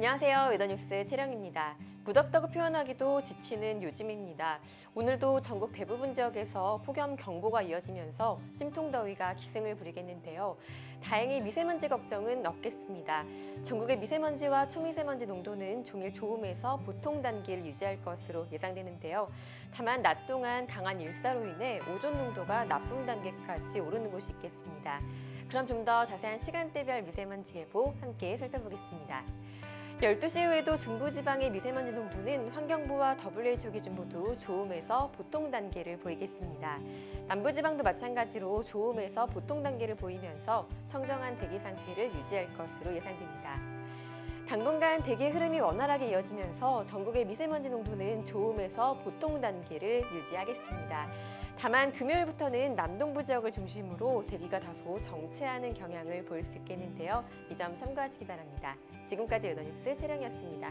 안녕하세요. 웨더뉴스 채령입니다. 무덥다고 표현하기도 지치는 요즘입니다. 오늘도 전국 대부분 지역에서 폭염 경보가 이어지면서 찜통더위가 기승을 부리겠는데요. 다행히 미세먼지 걱정은 없겠습니다. 전국의 미세먼지와 초미세먼지 농도는 종일 좋음에서 보통 단계를 유지할 것으로 예상되는데요. 다만 낮 동안 강한 일사로 인해 오존 농도가 나쁨 단계까지 오르는 곳이 있겠습니다. 그럼 좀 더 자세한 시간대별 미세먼지 예보 함께 살펴보겠습니다. 12시 이후에도 중부지방의 미세먼지 농도는 환경부와 WHO 기 준 모두 좋음에서 보통 단계를 보이겠습니다. 남부지방도 마찬가지로 좋음에서 보통 단계를 보이면서 청정한 대기 상태를 유지할 것으로 예상됩니다. 당분간 대기의 흐름이 원활하게 이어지면서 전국의 미세먼지 농도는 좋음에서 보통 단계를 유지하겠습니다. 다만 금요일부터는 남동부 지역을 중심으로 대기가 다소 정체하는 경향을 보일 수 있겠는데요. 이 점 참고하시기 바랍니다. 지금까지 여더뉴스 채령이었습니다.